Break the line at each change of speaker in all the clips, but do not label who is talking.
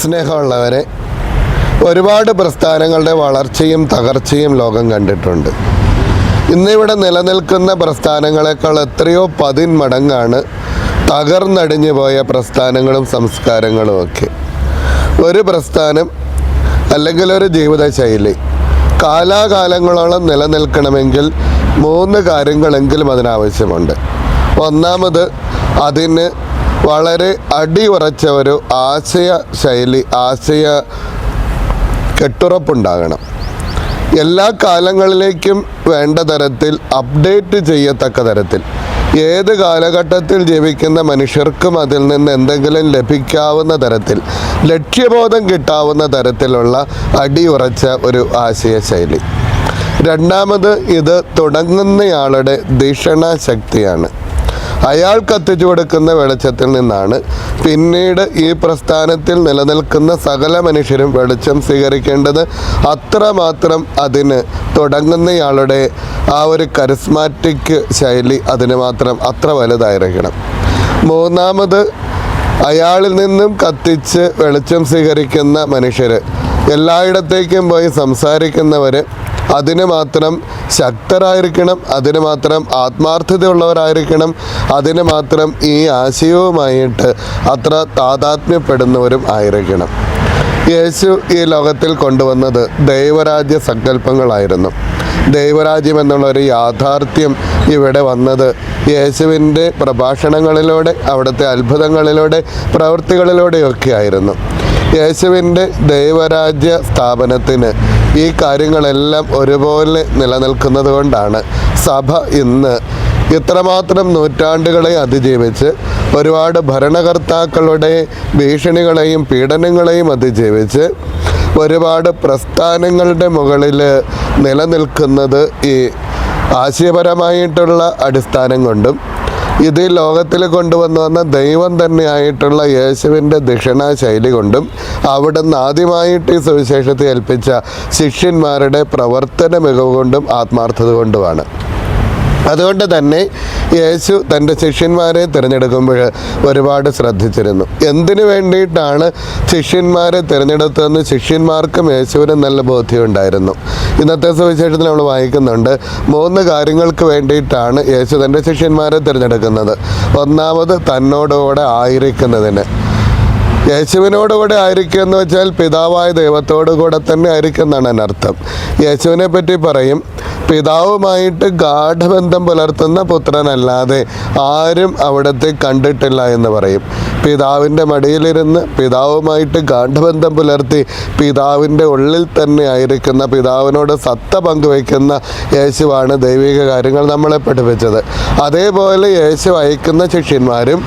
സ്നേഹമുള്ളവരെ ഒരുപാട് പ്രസ്ഥാനങ്ങളുടെ വളർച്ചയും തകർച്ചയും ലോകം കണ്ടിട്ടുണ്ട്. ഇന്നിവിടെ നിലനിൽക്കുന്ന പ്രസ്ഥാനങ്ങളെക്കാൾ എത്രയോ പതിന്മടങ്ങാണ് തകർന്നടിഞ്ഞു പോയ പ്രസ്ഥാനങ്ങളും സംസ്കാരങ്ങളും ഒക്കെ. ഒരു പ്രസ്ഥാനം അല്ലെങ്കിൽ ഒരു ജീവിതശൈലി കാലാകാലങ്ങളോളം നിലനിൽക്കണമെങ്കിൽ മൂന്ന് കാര്യങ്ങളെങ്കിലും അതിനാവശ്യമുണ്ട്. ഒന്നാമത് അതിന് വളരെ അടിയുറച്ച ഒരു ആശയ ശൈലി ആശയ കെട്ടുറപ്പുണ്ടാകണം. എല്ലാ കാലങ്ങളിലേക്കും വേണ്ട തരത്തിൽ അപ്ഡേറ്റ് ചെയ്യത്തക്ക തരത്തിൽ. ഏത് കാലഘട്ടത്തിൽ ജീവിക്കുന്ന മനുഷ്യർക്കും അതിൽ നിന്ന് എന്തെങ്കിലും ലഭിക്കാവുന്ന തരത്തിൽ ലക്ഷ്യബോധം കിട്ടാവുന്ന തരത്തിലുള്ള അടിയുറച്ച ഒരു ആശയശൈലി. രണ്ടാമത് ഇത് തുടങ്ങുന്നയാളുടെ ധിഷണ ശക്തിയാണ് അയാൾ കത്തിച്ചു കൊടുക്കുന്ന വെളിച്ചത്തിൽ നിന്നാണ്. പിന്നീട് ഈ പ്രസ്ഥാനത്തിൽ നിലനിൽക്കുന്ന സകല മനുഷ്യരും വെളിച്ചം സ്വീകരിക്കേണ്ടത് അത്രമാത്രം അതിന് തുടങ്ങുന്നയാളുടെ ആ ഒരു കരിസ്മാറ്റിക് ശൈലി അതിന് മാത്രം അത്ര വലുതായിരിക്കണം. മൂന്നാമത് അയാളിൽ നിന്നും കത്തിച്ച് വെളിച്ചം സ്വീകരിക്കുന്ന മനുഷ്യർ എല്ലായിടത്തേക്കും പോയി സംസാരിക്കുന്നവർ അതിന് മാത്രം ശക്തരായിരിക്കണം അതിന് മാത്രം ആത്മാർത്ഥതയുള്ളവരായിരിക്കണം അതിന് മാത്രം ഈ ആശയവുമായിട്ട് അത്ര താതാത്മ്യപ്പെടുന്നവരും ആയിരിക്കണം. യേശു ഈ ലോകത്തിൽ കൊണ്ടുവന്നത് ദൈവരാജ്യ സങ്കല്പങ്ങളായിരുന്നു. ദൈവരാജ്യം എന്നുള്ള ഒരു യാഥാർത്ഥ്യം ഇവിടെ വന്നത് യേശുവിന്റെ പ്രഭാഷണങ്ങളിലൂടെ അവിടുത്തെ അത്ഭുതങ്ങളിലൂടെ പ്രവൃത്തികളിലൂടെയൊക്കെ ആയിരുന്നു യേശുവിന്റെ ദൈവരാജ്യ സ്ഥാപനത്തിന് ഈ കാര്യങ്ങളെല്ലാം ഒരുപോലെ നിലനിൽക്കുന്നത് കൊണ്ടാണ് സഭ ഇന്ന് ഇത്രമാത്രം നൂറ്റാണ്ടുകളെ അതിജീവിച്ച് ഒരുപാട് ഭരണകർത്താക്കളുടെ ഭീഷണികളെയും പീഡനങ്ങളെയും അതിജീവിച്ച് ഒരുപാട് പ്രസ്ഥാനങ്ങളുടെ മുകളിൽ നിലനിൽക്കുന്നത് ഈ ആശയപരമായിട്ടുള്ള അടിസ്ഥാനം കൊണ്ടും ഇത് ലോകത്തിൽ കൊണ്ടുവന്നു വന്ന ദൈവം തന്നെയായിട്ടുള്ള യേശുവിന്റെ ദക്ഷിണ ശൈലി കൊണ്ടും അവിടുന്ന് ആദ്യമായിട്ട് ഈ സുവിശേഷത്തെ ഏൽപ്പിച്ച ശിഷ്യന്മാരുടെ പ്രവർത്തന മികവ് കൊണ്ടും ആത്മാർത്ഥത കൊണ്ടുമാണ്. അതുകൊണ്ട് തന്നെ യേശു തന്റെ ശിഷ്യന്മാരെ തിരഞ്ഞെടുക്കുമ്പോൾ ഒരുപാട് ശ്രദ്ധിച്ചിരുന്നു. എന്തിനു വേണ്ടിയിട്ടാണ് ശിഷ്യന്മാരെ തിരഞ്ഞെടുത്തതെന്ന് ശിഷ്യന്മാർക്കും യേശുവിനും നല്ല ബോധ്യമുണ്ടായിരുന്നു. ഇന്നത്തെ സുവിശേഷത്തിൽ നമ്മൾ വായിക്കുന്നുണ്ട് മൂന്ന് കാര്യങ്ങൾക്ക് വേണ്ടിയിട്ടാണ് യേശു തന്റെ ശിഷ്യന്മാരെ തിരഞ്ഞെടുക്കുന്നത്. ഒന്നാമത് തന്നോടുകൂടെ ആയിരിക്കുന്നതിന്. യേശുവിനോടുകൂടെ ആയിരിക്കുക എന്ന് വെച്ചാൽ പിതാവായ ദൈവത്തോടു കൂടെ തന്നെ ആയിരിക്കും എന്നാണ് അതിനർത്ഥം. യേശുവിനെ പറ്റി പറയും പിതാവുമായിട്ട് ഗാഠബന്ധം പുലർത്തുന്ന പുത്രനല്ലാതെ ആരും അവിടത്തെ കണ്ടിട്ടില്ല എന്ന് പറയും. പിതാവിന്റെ മടിയിലിരുന്ന് പിതാവുമായിട്ട് ഗാഠബന്ധം പുലർത്തി പിതാവിന്റെ ഉള്ളിൽ തന്നെ ആയിരിക്കുന്ന പിതാവിനോട് സത്ത പങ്കുവയ്ക്കുന്ന യേശുവാണ് ദൈവിക കാര്യങ്ങൾ നമ്മളെ പഠിപ്പിച്ചത്. അതേപോലെ യേശു അയക്കുന്ന ശിഷ്യന്മാരും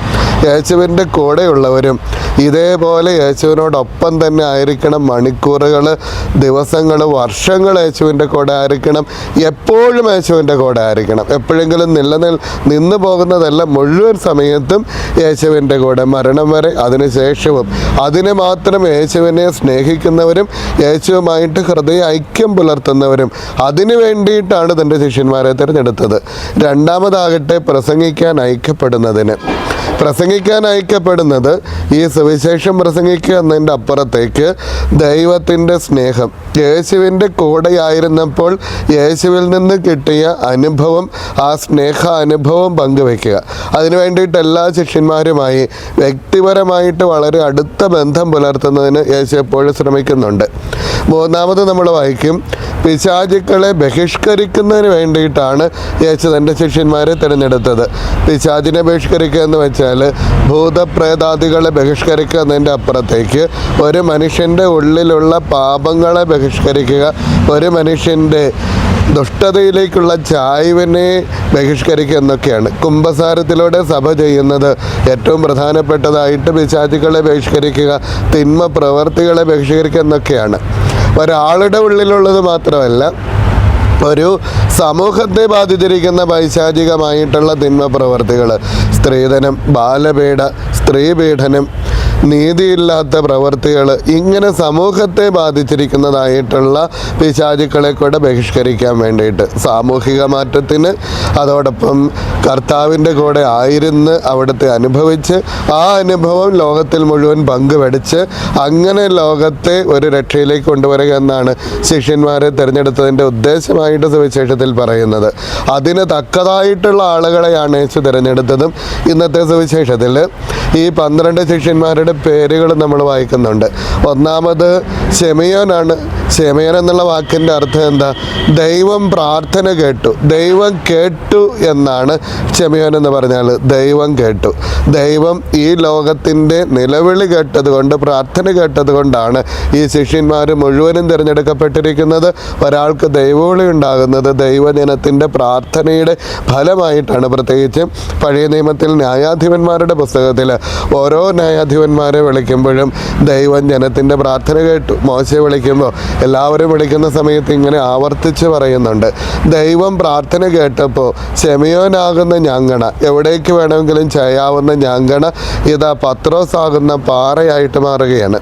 യേശുവിന്റെ കൂടെയുള്ളവരും ഇതേപോലെ യേശുവിനോടൊപ്പം തന്നെ ആയിരിക്കണം. മണിക്കൂറുകൾ ദിവസങ്ങൾ വർഷങ്ങൾ യേശുവിന്റെ കൂടെ ആയിരിക്കണം. എപ്പോഴും യേശുവിന്റെ കൂടെ ആയിരിക്കണം. എപ്പോഴെങ്കിലും നിലനിൽ നിന്ന് പോകുന്നതല്ല മുഴുവൻ സമയത്തും യേശുവിന്റെ കൂടെ മരണം വരെ അതിനുശേഷവും അതിന് മാത്രം യേശുവിനെ സ്നേഹിക്കുന്നവരും യേശുവുമായിട്ട് ഹൃദയ ഐക്യം പുലർത്തുന്നവരും അതിനു വേണ്ടിയിട്ടാണ് തന്റെ ശിഷ്യന്മാരെ തിരഞ്ഞെടുത്തത്. രണ്ടാമതാകട്ടെ പ്രസംഗിക്കാൻ ഐക്യപ്പെടുന്നതിന്. പ്രസംഗിക്കാൻ അയക്കപ്പെടുന്നത് ഈ സുവിശേഷം പ്രസംഗിക്കുക എന്നതിന്റെ അപ്പുറത്തേക്ക് ദൈവത്തിന്റെ സ്നേഹം. യേശുവിന്റെ കൂടെയായിരുന്നപ്പോൾ യേശുവിൽ നിന്ന് കിട്ടിയ അനുഭവം ആ സ്നേഹ അനുഭവം പങ്കുവെക്കുക അതിനു വേണ്ടിയിട്ട് എല്ലാ ശിഷ്യന്മാരുമായി വ്യക്തിപരമായിട്ട് വളരെ അടുത്ത ബന്ധം പുലർത്തുന്നതിന് യേശു എപ്പോഴും ശ്രമിക്കുന്നുണ്ട്. മൂന്നാമത് നമ്മൾ വായിക്കും പിശാചുക്കളെ ബഹിഷ്കരിക്കുന്നതിന് വേണ്ടിയിട്ടാണ് യേശു തന്റെ ശിഷ്യന്മാരെ തിരഞ്ഞെടുത്തത്. പിശാചിനെ ബഹിഷ്കരിക്കുക എന്ന് വെച്ചാൽ ഭൂതപ്രേതാദികളെ ബഹിഷ്കരിക്കുക എന്നതിന്റെ അപ്പുറത്തേക്ക് ഒരു മനുഷ്യന്റെ ഉള്ളിലുള്ള പാപങ്ങളെ ബഹിഷ്കരിക്കുക ഒരു മനുഷ്യന്റെ ദുഷ്ടതയിലേക്കുള്ള ചായ്വിനെ ബഹിഷ്കരിക്കുക എന്നൊക്കെയാണ്. കുംഭസാരത്തിലൂടെ സഭ ചെയ്യുന്നത് ഏറ്റവും പ്രധാനപ്പെട്ടതായിട്ട് പിശാചുക്കളെ ബഹിഷ്കരിക്കുക തിന്മ പ്രവർത്തികളെ ബഹിഷ്കരിക്കുക എന്നൊക്കെയാണ്. ഒരാളുടെ ഉള്ളിലുള്ളത് മാത്രമല്ല ഒരു സമൂഹത്തെ ബാധിച്ചിരിക്കുന്ന പൈശാചികമായിട്ടുള്ള തിന്മ പ്രവർത്തികൾ സ്ത്രീധനം ബാലപീഡ സ്ത്രീപീഡനം നീതിയില്ലാത്ത പ്രവൃത്തികൾ ഇങ്ങനെ സമൂഹത്തെ ബാധിച്ചിരിക്കുന്നതായിട്ടുള്ള പിശാചുക്കളെ കൂടെ ബഹിഷ്കരിക്കാൻ വേണ്ടിയിട്ട് സാമൂഹിക മാറ്റത്തിന് അതോടൊപ്പം കർത്താവിന്റെ കൂടെ ആയിരുന്ന് അവിടുത്തെ അനുഭവിച്ച് ആ അനുഭവം ലോകത്തിൽ മുഴുവൻ പങ്കുവെടിച്ച് അങ്ങനെ ലോകത്തെ ഒരു രക്ഷയിലേക്ക് കൊണ്ടുവരിക എന്നാണ് ശിഷ്യന്മാരെ തിരഞ്ഞെടുത്തതിന്റെ ഉദ്ദേശമായിട്ട് സുവിശേഷത്തിൽ പറയുന്നത്. അതിന് തക്കതായിട്ടുള്ള ആളുകളെയാണ് യേശു തിരഞ്ഞെടുത്തതും. ഇന്നത്തെ സുവിശേഷത്തിൽ ഈ പന്ത്രണ്ട് ശിഷ്യന്മാരുടെ പേരുകൾ നമ്മൾ വായിക്കുന്നുണ്ട്. ഒന്നാമത് ഷെമയോനാണ് ഷെമയോൻ എന്നുള്ള വാക്കിന്റെ അർത്ഥം എന്താ? ദൈവം പ്രാർത്ഥന കേട്ടു. ദൈവം കേട്ടു എന്നാണ് ഷെമിയോൻ എന്ന് പറഞ്ഞാൽ. ദൈവം കേട്ടു. ദൈവം ഈ ലോകത്തിന്റെ നിലവിളി കേട്ടത് കൊണ്ട് പ്രാർത്ഥന കേട്ടതുകൊണ്ടാണ് ഈ ശിഷ്യന്മാർ മുഴുവനും തിരഞ്ഞെടുക്കപ്പെട്ടിരിക്കുന്നത്. ഒരാൾക്ക് ദൈവവിളി ഉണ്ടാകുന്നത് ദൈവജനത്തിന്റെ പ്രാർത്ഥനയുടെ ഫലമായിട്ടാണ്. പ്രത്യേകിച്ച് പഴയ നിയമത്തിൽ ന്യായാധിപന്മാരുടെ പുസ്തകത്തിൽ ഓരോ ന്യായാധിപന്മാരെ വിളിക്കുമ്പോഴും ദൈവം ജനത്തിന്റെ പ്രാർത്ഥന കേട്ടു. മോശയെ വിളിക്കുമ്പോൾ എല്ലാവരും വിളിക്കുന്ന സമയത്ത് ഇങ്ങനെ ആവർത്തിച്ച് പറയുന്നുണ്ട്. ദൈവം പ്രാർത്ഥന കേട്ടപ്പോൾ ക്ഷമയോനാകുന്ന ഞങ്ങണ എവിടേക്ക് വേണമെങ്കിലും ചെയ്യാവുന്ന ഞങ്ങണ ഇതാ പത്രോസാകുന്ന പാറയായിട്ട് മാറുകയാണ്.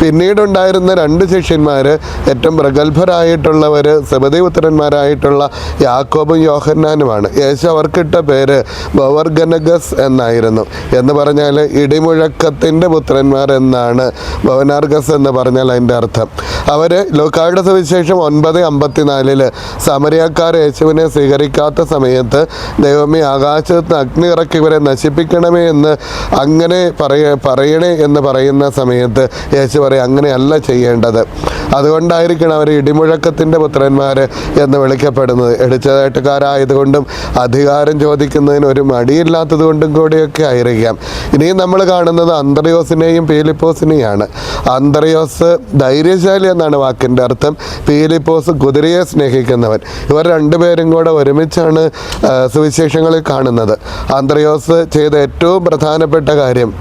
പിന്നീടുണ്ടായിരുന്ന രണ്ട് ശിഷ്യന്മാർ ഏറ്റവും പ്രഗത്ഭരായിട്ടുള്ളവർ സബദിപുത്രന്മാരായിട്ടുള്ള യാക്കോബും യോഹന്നാനുമാണ്. യേശു അവർക്കിട്ട പേര് ബവർഗനഗസ് എന്നായിരുന്നു. എന്ന് പറഞ്ഞാൽ ഇടിമുഴക്കത്തിന്റെ പുത്രന്മാർ എന്നാണ് ബവനാർഗസ് എന്ന് പറഞ്ഞാൽ അതിന്റെ അർത്ഥം. അവർ ലോക്കായുടെ സുവിശേഷം ഒൻപത് അമ്പത്തിനാലിൽ സമരിയക്കാർ യേശുവിനെ സ്വീകരിക്കാത്ത സമയത്ത് ദൈവമേ ആകാശത്ത് അഗ്നി ഇറക്കി ഇവരെ നശിപ്പിക്കണമേ എന്ന് അങ്ങനെ പറയ പറയണേ എന്ന് പറയുന്ന സമയത്ത് യേശു പറയും അങ്ങനെയല്ല ചെയ്യേണ്ടത്. അതുകൊണ്ടായിരിക്കണം അവർ ഇടിമുഴക്കത്തിന്റെ പുത്രന്മാർ എന്ന് വിളിക്കപ്പെടുന്നത്. എടുത്തതായിട്ടുകാരായതുകൊണ്ടും അധികാരം ചോദിക്കുന്നതിന് ഒരു മടിയില്ലാത്തത് കൊണ്ടും കൂടിയൊക്കെ ആയിരിക്കാം. ഇനിയും നമ്മൾ കാണുന്നത് അന്തറിയോസിനെയും പീലിപ്പോസിനെയാണ് അന്തറിയോസ് ധൈര്യശാലി എന്നാണ് വാക്കിന്റെ അർത്ഥം. പീലിപ്പോസ് കുതിരയെ സ്നേഹിക്കുന്നവൻ. ഇവർ രണ്ടുപേരും കൂടെ ഒരുമിച്ചാണ് സുവിശേഷങ്ങളിൽ കാണുന്നത്. ആന്ത്രയോസ് ചെയ്ത ഏറ്റവും പ്രധാനപ്പെട്ട കാര്യം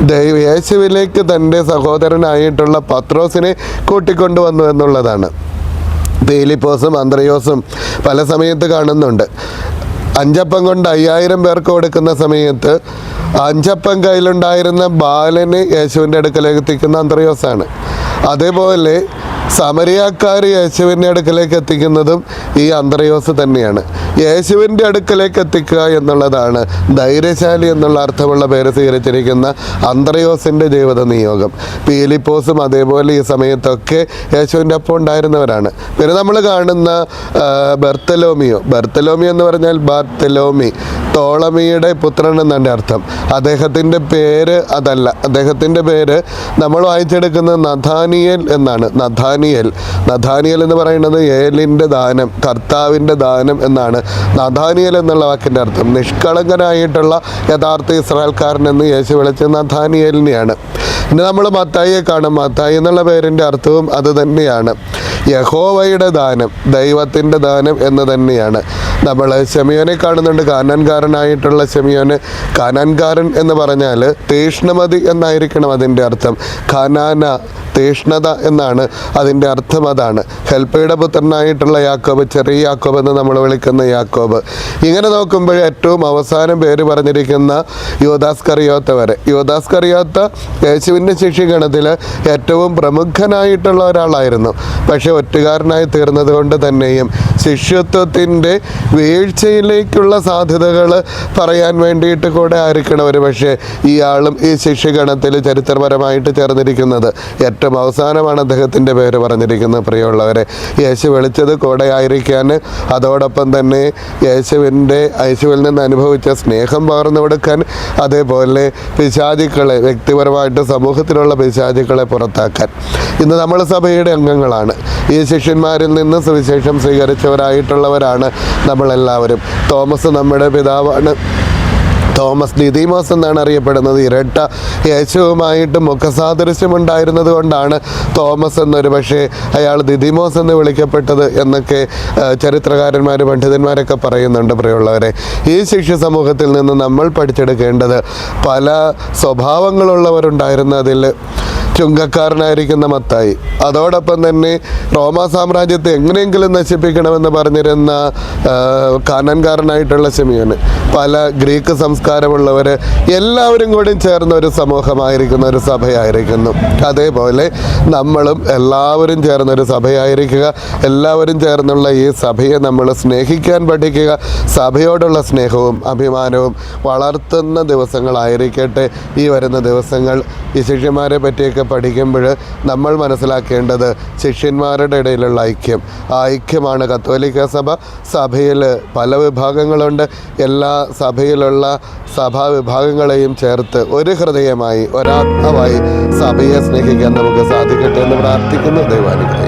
ദൈവ യേശുവിലേക്ക് തന്റെ സഹോദരനായിട്ടുള്ള പത്രോസിനെ കൂട്ടിക്കൊണ്ടുവന്നു എന്നുള്ളതാണ്. പീലിപ്പോസും അന്ത്രയോസും പല സമയത്ത് കാണുന്നുണ്ട്. അഞ്ചപ്പം കൊണ്ട് അയ്യായിരം പേർക്ക് കൊടുക്കുന്ന സമയത്ത് അഞ്ചപ്പം കയ്യിലുണ്ടായിരുന്ന ബാലനെ യേശുവിന്റെ അടുക്കലേക്ക് എത്തിക്കുന്ന അന്ത്രയോസാണ്. അതേപോലെ സമരിയാക്കാർ യേശുവിന്റെ അടുക്കലേക്ക് എത്തിക്കുന്നതും ഈ അന്തരയോസ് തന്നെയാണ്. യേശുവിന്റെ അടുക്കലേക്ക് എത്തിക്കുക എന്നുള്ളതാണ് ധൈര്യശാലി എന്നുള്ള അർത്ഥമുള്ള പേര് സ്വീകരിച്ചിരിക്കുന്ന അന്തരയോസിന്റെ ജീവിത നിയോഗം. പീലിപ്പോസും അതേപോലെ ഈ സമയത്തൊക്കെ യേശുവിന്റെ ഒപ്പം ഉണ്ടായിരുന്നവരാണ്. പിന്നെ നമ്മൾ കാണുന്ന ബർത്തലോമിയോ. ബർത്തലോമി എന്ന് പറഞ്ഞാൽ ബർത്തലോമി. തോളമിയുടെ പുത്രൻ എന്നാണ് അർത്ഥം. അദ്ദേഹത്തിന്റെ പേര് അതല്ല. അദ്ദേഹത്തിന്റെ പേര് നമ്മൾ വായിച്ചെടുക്കുന്നത് നഥാനിയൽ എന്നാണ്. നഥാനിയൽ. നഥാനിയൽ എന്ന് പറയുന്നത് ഏലിന്റെ ദാനം കർത്താവിന്റെ ദാനം എന്നാണ്. നഥാനിയൽ എന്നുള്ള വാക്കിന്റെ അർത്ഥം. നിഷ്കളങ്കനായിട്ടുള്ള യഥാർത്ഥ ഇസ്രായേൽക്കാരൻ എന്ന് യേശു വിളിച്ച നഥാനിയലിനെയാണ്. ഇനി നമ്മൾ മത്തായിയെ കാണും. മത്തായി എന്നുള്ള പേരിന്റെ അർത്ഥവും അത് തന്നെയാണ്. യഹോവയുടെ ദാനം ദൈവത്തിന്റെ ദാനം എന്ന് തന്നെയാണ്. നമ്മൾ ശമിയോനെ കാണുന്നുണ്ട്. കാനാൻകാരനായിട്ടുള്ള ശമിയോന് കാനാൻകാരൻ എന്ന് പറഞ്ഞാൽ തീഷ്ണമതി എന്നായിരിക്കണം അതിന്റെ അർത്ഥം. കാനാന തീഷ്ണത എന്നാണ് അതിന്റെ അർത്ഥം അതാണ്. ഹെൽപ്പയുടെ പുത്രനായിട്ടുള്ള യാക്കോബ് ചെറിയ യാക്കോബ് എന്ന് നമ്മൾ വിളിക്കുന്ന യാക്കോബ്. ഇങ്ങനെ നോക്കുമ്പോൾ ഏറ്റവും അവസാനം പേര് പറഞ്ഞിരിക്കുന്ന യോദാസ് കറിയോത്ത വരെ. യോദാസ് കറിയോത്ത യേശുവിന്റെ ശിഷ്യഗണത്തിൽ ഏറ്റവും പ്രമുഖനായിട്ടുള്ള ഒരാളായിരുന്നു. പക്ഷേ ഒറ്റുകാരനായി തീർന്നത് കൊണ്ട് തന്നെയും ശിഷ്യത്വത്തിന്റെ വീഴ്ചയിലേക്കുള്ള സാധ്യതകൾ പറയാൻ വേണ്ടിയിട്ട് കൂടെ ആയിരിക്കണം ഒരു പക്ഷേ ഇയാളും ഈ ശിഷ്യഗണത്തിൽ ചരിത്രപരമായിട്ട് ചേർന്നിരിക്കുന്നത് ഏറ്റവും അവസാനമാണ് അദ്ദേഹത്തിന്റെ പേര് പറഞ്ഞിരിക്കുന്നത്. പ്രിയമുള്ളവരെ യേശു വിളിച്ചത് കൂടെ ആയിരിക്കാൻ. അതോടൊപ്പം തന്നെ യേശുവിന്റെ യേശുവിൽ നിന്ന് അനുഭവിച്ച സ്നേഹം പകർന്നു കൊടുക്കാൻ. അതേപോലെ പിശാചിക്കളെ വ്യക്തിപരമായിട്ട് സമൂഹത്തിലുള്ള പിശാചുക്കളെ പുറത്താക്കാൻ. ഇന്ന് നമ്മൾ സഭയുടെ അംഗങ്ങളാണ്. ഈ ശിഷ്യന്മാരിൽ നിന്ന് സുവിശേഷം സ്വീകരിച്ചവരായിട്ടുള്ളവരാണ് നമ്മളെല്ലാവരും. തോമസ് നമ്മുടെ പിതാവാണ്. തോമസ് ദിദിമോസ് എന്നാണ് അറിയപ്പെടുന്നത്. ഇരട്ട യേശുവുമായിട്ട് മുഖസാദൃശ്യമുണ്ടായിരുന്നത് കൊണ്ടാണ് തോമസ് എന്നൊരു പക്ഷേ അയാൾ ദിദിമോസ് എന്ന് വിളിക്കപ്പെട്ടത് എന്നൊക്കെ ചരിത്രകാരന്മാർ പണ്ഡിതന്മാരൊക്കെ പറയുന്നുണ്ട് പ്രിയമുള്ളവരെ. ഈ ശിക്ഷ സമൂഹത്തിൽ നിന്ന് നമ്മൾ പഠിച്ചെടുക്കേണ്ടത് പല സ്വഭാവങ്ങളുള്ളവരുണ്ടായിരുന്നതിൽ ചുങ്കക്കാരനായിരിക്കുന്ന മത്തായി. അതോടൊപ്പം തന്നെ റോമാ സാമ്രാജ്യത്തെ എങ്ങനെയെങ്കിലും നശിപ്പിക്കണമെന്ന് പറഞ്ഞിരുന്ന കാനൻകാരനായിട്ടുള്ള ശമിയന് പല ഗ്രീക്ക് സംസ്കാരമുള്ളവർ എല്ലാവരും കൂടി ചേർന്ന ഒരു സമൂഹമായിരിക്കുന്ന ഒരു സഭയായിരിക്കുന്നു. അതേപോലെ നമ്മളും എല്ലാവരും ചേർന്ന ഒരു സഭയായിരിക്കുക. എല്ലാവരും ചേർന്നുള്ള ഈ സഭയെ നമ്മൾ സ്നേഹിക്കാൻ പഠിക്കുക. സഭയോടുള്ള സ്നേഹവും അഭിമാനവും വളർത്തുന്ന ദിവസങ്ങളായിരിക്കട്ടെ ഈ വരുന്ന ദിവസങ്ങൾ. ഈ ശിഷ്യന്മാരെ പറ്റിയൊക്കെ പഠിക്കുമ്പോൾ നമ്മൾ മനസ്സിലാക്കേണ്ടത് ശിഷ്യന്മാരുടെ ഇടയിലുള്ള ഐക്യം. ആ ഐക്യമാണ് കത്തോലിക്ക സഭ. സഭയിൽ പല വിഭാഗങ്ങളുണ്ട്. എല്ലാ സഭയിലുള്ള സഭാ വിഭാഗങ്ങളെയും ചേർത്ത് ഒരു ഹൃദയമായി ഒരാത്മാവായി സഭയെ സ്നേഹിക്കാൻ നമുക്ക് സാധിക്കട്ടെ എന്ന് പ്രാർത്ഥിക്കുന്നു. ദൈവാനുഗ്രഹം.